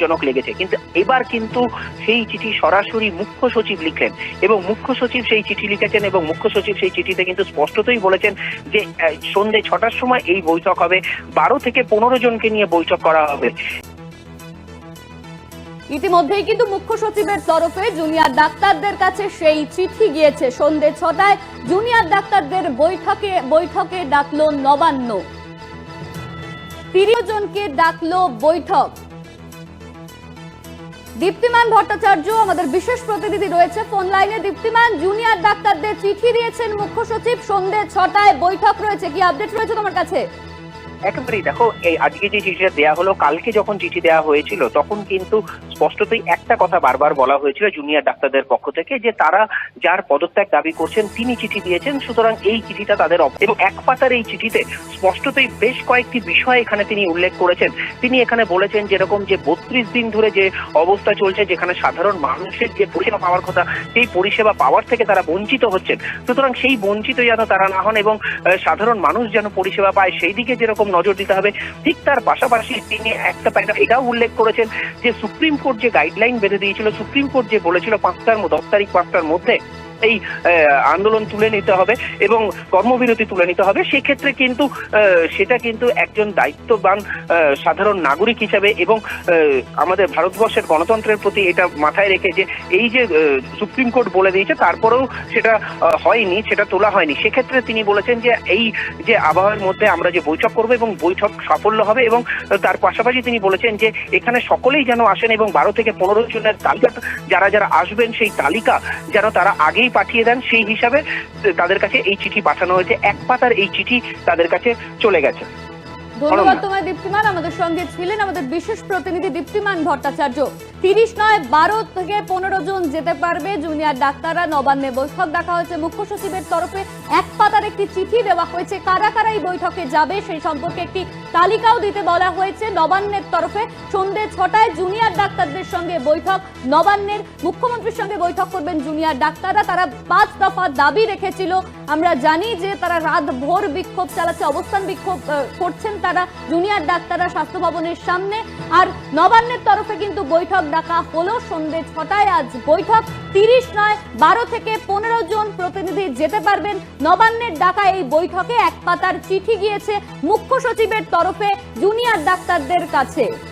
জনক লেগেছে। কিন্তু এবার কিন্তু সেই চিঠি সরাসরি মুখ্য সচিব লিখলেন এবং মুখ্য সচিব সেই চিঠি লিখেছেন এবং মুখ্য সচিব সেই চিঠিতে কিন্তু স্পষ্টতই বলেছেন যে আহ, সন্ধে ছটার সময় এই বৈঠক হবে। বারো থেকে পনেরো জনকে নিয়ে বৈঠক করা হবে। ইতিমধ্যেই কিন্তু মুখ্য সচিবের তরফে জুনিয়র ডাক্তারদের কাছে সেই চিঠি গিয়েছে। সন্ধে ছটায় জুনিয়র ডাক্তারদের বৈঠকে বৈঠকে ডাকলো নবান্ন। তিরিশ জনকে ডাকলো বৈঠক। দীপ্তিমান ভট্টাচার্য, আমাদের বিশেষ প্রতিনিধি রয়েছে ফোন লাইনে। দীপ্তিমান জুনিয়র ডাক্তারদের চিঠি দিয়েছেন মুখ্য সচিব। সন্ধ্যে ছটায় বৈঠক রয়েছে। কি আপডেট রয়েছে তোমার কাছে? একেবারেই দেখো, এই আজকে যে চিঠিটা দেওয়া হলো, কালকে যখন চিঠি দেওয়া হয়েছিল, তখন কিন্তু স্পষ্টতই একটা কথা বারবার বলা হয়েছিল জুনিয়র ডাক্তারদের পক্ষ থেকে যে তারা যার পদত্যাগ দাবি করছেন, তিনি চিঠি দিয়েছেন, সুতরাং এই চিঠিটা তাদের এবং এক পাতার এই চিঠিতে স্পষ্টতই বেশ কয়েকটি বিষয় এখানে তিনি উল্লেখ করেছেন। তিনি এখানে বলেছেন যেরকম যে বত্রিশ দিন ধরে যে অবস্থা চলছে, যেখানে সাধারণ মানুষের যে পরিষেবা পাওয়ার কথা, সেই পরিষেবা পাওয়ার থেকে তারা বঞ্চিত হচ্ছেন। সুতরাং সেই বঞ্চিত যেন তারা না হন এবং সাধারণ মানুষ যেন পরিষেবা পায় সেই দিকে যেরকম নজর দিতে হবে। ঠিক তার পাশাপাশি তিনি একটা প্যারাগ্রাফ এটাও উল্লেখ করেছেন যে, সুপ্রিম কোর্ট যে গাইডলাইন বেঁধে দিয়েছিল, সুপ্রিম কোর্ট যে বলেছিল, পাঁচটার দশ তারিখ পাঁচটার মধ্যে এই আন্দোলন তুলে নিতে হবে এবং কর্মবিরতি তুলে নিতে হবে। সেক্ষেত্রে কিন্তু সেটা কিন্তু একজন দায়িত্ববান সাধারণ নাগরিক হিসাবে এবং আমাদের ভারতবর্ষের গণতন্ত্রের প্রতি এটা মাথায় রেখে যে এই যে সুপ্রিম কোর্ট বলে দিয়েছে, তারপরেও সেটা হয়নি, সেটা তোলা হয়নি। সেক্ষেত্রে তিনি বলেছেন যে এই যে আবহাওয়ার মধ্যে আমরা যে বৈঠক করব এবং বৈঠক সাফল্য হবে এবং তার পাশাপাশি তিনি বলেছেন যে এখানে সকলেই যেন আসেন এবং বারো থেকে পনেরো জনের তালিকা, যারা যারা আসবেন সেই তালিকা যেন তারা আগেই পাঠিয়ে দেন, সেই হিসাবে তাদের কাছে এই চিঠি পাঠানো হয়েছে। এক পাতার এই চিঠি তাদের কাছে চলে গেছে। ধন্যবাদ তোমায়, দীপ্তিমান। আমাদের সঙ্গে ছিলেন আমাদের বিশেষ প্রতিনিধি দীপ্তিমান ভট্টাচার্য। তিরিশ নয়, বারো থেকে পনেরো জন যেতে পারবে জুনিয়র ডাক্তাররা। নবান্নে বৈঠক ডাকা হয়েছে। মুখ্য সচিবের তরফে এক পাতার একটি চিঠি দেওয়া হয়েছে। কারা কারা এই বৈঠকে যাবে সেই সম্পর্কে একটি তালিকাও দিতে বলা হয়েছে। নবান্নের তরফে সন্ধে ছটায় জুনিয়র ডাক্তারদের সঙ্গে বৈঠক। নবান্নের মুখ্যমন্ত্রীর সঙ্গে বৈঠক করবেন জুনিয়র ডাক্তাররা। তারা পাঁচ দফা দাবি রেখেছিল। আমরা জানি যে তারা রাত ভোর বিক্ষোভ চালাচ্ছে, অবস্থান বিক্ষোভ করছেন তারা। জুনিয়র ডাক্তাররা স্বাস্থ্য ভবনের সামনে। আর নবান্নের তরফে কিন্তু বৈঠক ডাকা হলো। সন্ধে ছটায় আজ বৈঠক। তিরিশ নয়, বারো থেকে পনেরো জন প্রতিনিধি যেতে পারবেন। নবান্নের ডাকা এই বৈঠকে এক পাতার চিঠি গিয়েছে মুখ্য সচিবের তরফে জুনিয়র ডাক্তারদের কাছে।